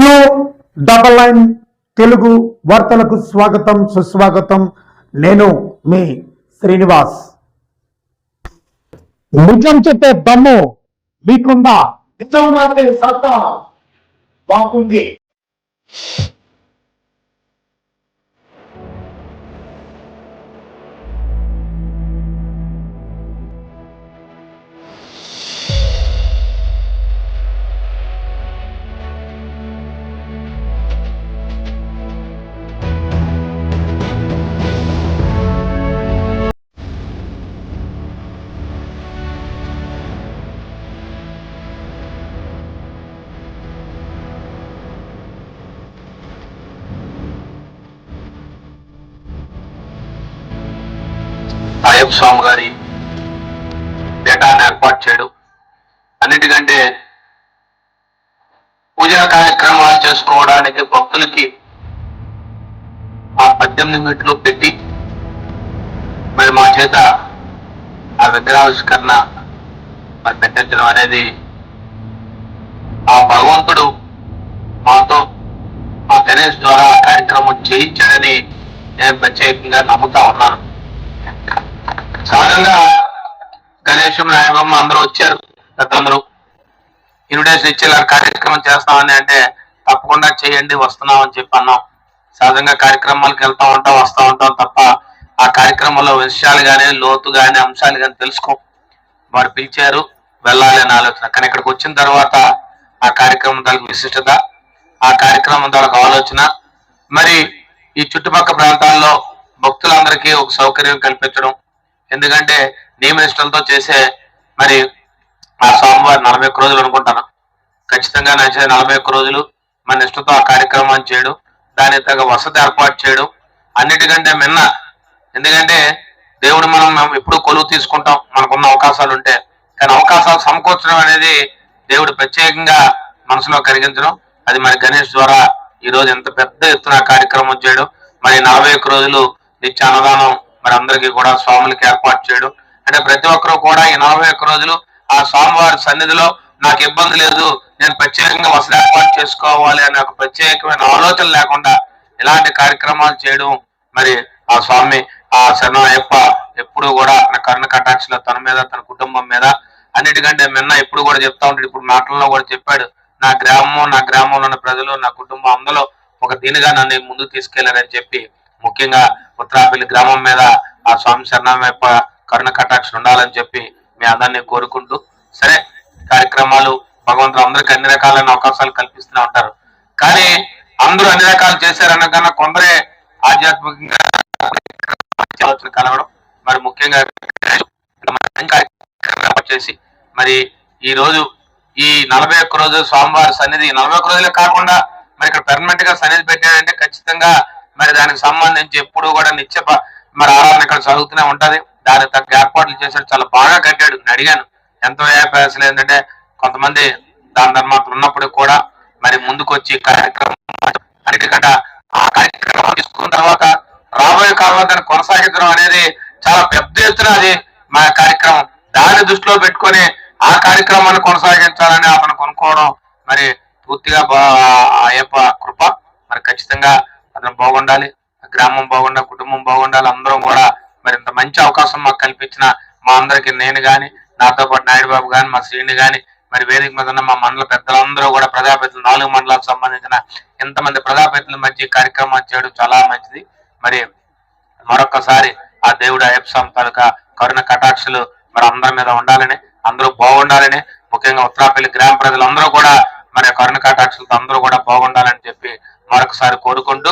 Queue double line Telugu వార్తలకు స్వాగతం సుస్వాగతం. నేను మీ శ్రీనివాస్. నిజం చెప్పే దమ్ము మీకుందా? నిజం మాటే సత్తా బాగుంది అయ్యప్ప స్వామి గారి పీఠాన్ని ఏర్పాటు చేయడం అన్నిటికంటే పూజా కార్యక్రమాలు చేసుకోవడానికి భక్తులకి ఆ పద్దెనిమిది మెట్లు పెట్టి మరి మా చేత ఆ విగ్రహావిష్కరణ మరి పెట్టించడం అనేది ఆ భగవంతుడు మాతో మా గణేష్ ద్వారా కార్యక్రమం చేయించాడని నేను ప్రత్యేకంగా నమ్ముతా ఉన్నాను. సహజంగా గణేశం నాయబమ్మ అందరూ వచ్చారు. పెద్దలందరూ. ఇన్విటేషన్ ఇచ్చేలా కార్యక్రమం చేస్తామని అంటే తప్పకుండా చేయండి వస్తున్నాం అని చెప్పి అన్నాం. సహజంగా కార్యక్రమాలకు వెళ్తా ఉంటాం వస్తా ఉంటాం తప్ప ఆ కార్యక్రమంలో విషయాలు కానీ లోతు కానీ అంశాలు కానీ తెలుసుకో. వారు పిలిచారు వెళ్ళాలి అని ఆలోచన. కానీ ఇక్కడికి వచ్చిన తర్వాత ఆ కార్యక్రమం దానికి విశిష్టత ఆ కార్యక్రమం దానికి ఆలోచన. మరి ఈ చుట్టుపక్కల ప్రాంతాల్లో భక్తులందరికీ ఒక సౌకర్యం కల్పించడం ఎందుకంటే నియమనిష్టలతో చేసే మరి ఆ సోమవారం నలభై ఒక్క రోజులు అనుకుంటాను. ఖచ్చితంగా నచ్చే నలభై ఒక్క రోజులు మన నిష్టతో ఆ కార్యక్రమాన్ని చేయడం దానికి తగ్గ వసతి ఏర్పాటు చేయడం అన్నిటికంటే మిన్న. ఎందుకంటే దేవుడు మనం మనం ఎప్పుడు కొలువు తీసుకుంటాం మనకున్న అవకాశాలు ఉంటే. కానీ అవకాశాలు సమకూర్చడం అనేది దేవుడు ప్రత్యేకంగా మనసులో కలిగించడం అది మరి గణేష్ ద్వారా ఈ రోజు ఎంత పెద్ద ఎత్తున కార్యక్రమం చేయడం మరి నలభై ఒక్క రోజులు నిత్య అన్నదానం మరి అందరికీ కూడా స్వాములకి ఏర్పాటు చేయడం. అంటే ప్రతి ఒక్కరు కూడా ఈ నలభై ఒక్క రోజులు ఆ స్వామివారి సన్నిధిలో నాకు ఇబ్బంది లేదు నేను ప్రత్యేకంగా వసతి ఏర్పాటు చేసుకోవాలి అనే ఒక ప్రత్యేకమైన ఆలోచన లేకుండా ఇలాంటి కార్యక్రమాలు చేయడం మరి ఆ స్వామి ఆ శరణయ్యప్ప ఎప్పుడు కూడా తన కరుణ కటాక్షలో తన మీద తన కుటుంబం మీద అన్నిటికంటే మిన్న ఎప్పుడు కూడా చెప్తా ఉంటాడు. ఇప్పుడు మాటల్లో కూడా చెప్పాడు నా గ్రామం నా గ్రామంలో ఉన్న ప్రజలు నా కుటుంబం అందరూ ఒక దీనిగా నన్ను ముందుకు తీసుకెళ్ళారని చెప్పి ముఖ్యంగా ఉత్తరాపల్లి గ్రామం మీద ఆ స్వామి శరణయ్యప్ప కరుణ కటాక్షలు ఉండాలని చెప్పి మీ అందరినీ కోరుకుంటూ సరే కార్యక్రమాలు భగవంతుడు అందరికి అన్ని రకాలైన అవకాశాలు కల్పిస్తూనే ఉంటారు. కానీ అందరూ అన్ని రకాలు చేశారనకన్నా కొందరే ఆధ్యాత్మికంగా ఆలోచన మరి ముఖ్యంగా చేసి మరి ఈ రోజు ఈ నలభై ఒక్క రోజు స్వామివారి సన్నిధి నలభై ఒక్క రోజులే కాకుండా మరి ఇక్కడ పెర్మనెంట్గా సన్నిధి పెట్టాడంటే ఖచ్చితంగా మరి దానికి సంబంధించి ఎప్పుడు కూడా నిత్య మరి ఆరాధన ఇక్కడ చదువుతూనే ఉంటది. దానికి తగ్గ ఏర్పాట్లు చేశాడు చాలా బాగా కట్టాడు. నేను అడిగాను ఎంతో అసలు ఏంటంటే కొంతమంది దాని ధర్మాత్రం ఉన్నప్పుడు కూడా మరి ముందుకు వచ్చి కార్యక్రమం అన్నిటికంటే ఆ కార్యక్రమం తీసుకున్న తర్వాత రాబోయే కాలంలో దాన్ని కొనసాగించడం అనేది చాలా పెద్ద ఎత్తున అది మా కార్యక్రమం. దాన్ని దృష్టిలో పెట్టుకొని ఆ కార్యక్రమాన్ని కొనసాగించాలని అతను కొనుక్కోవడం మరి పూర్తిగా బా- ఆ యొక్క కృప. మరి ఖచ్చితంగా అతను బాగుండాలి గ్రామం బాగుండాలి కుటుంబం బాగుండాలి అందరం కూడా మరి ఇంత మంచి అవకాశం మాకు కల్పించిన మా అందరికి నేను గాని నాతో పాటు నాయుడు బాబు గాని మా శ్రీని గాని మరి వేదిక మీద ఉన్న మా మండల పెద్దలందరూ కూడా ప్రజాప్రతినిధులు నాలుగు మండలాలకు సంబంధించిన ఎంతమంది ప్రజాప్రతినిధుల మధ్య కార్యక్రమం చేయడం చాలా మంచిది. మరి మరొకసారి ఆ దేవుడు అయ్యప్ప తాలూకా కరుణ కటాక్షలు మరి అందరి మీద ఉండాలని అందరూ బాగుండాలని ముఖ్యంగా ఉత్తరాపల్లి గ్రామ ప్రజలందరూ కూడా మరి కరుణ కటాక్షలతో అందరూ కూడా బాగుండాలని చెప్పి మరొకసారి కోరుకుంటూ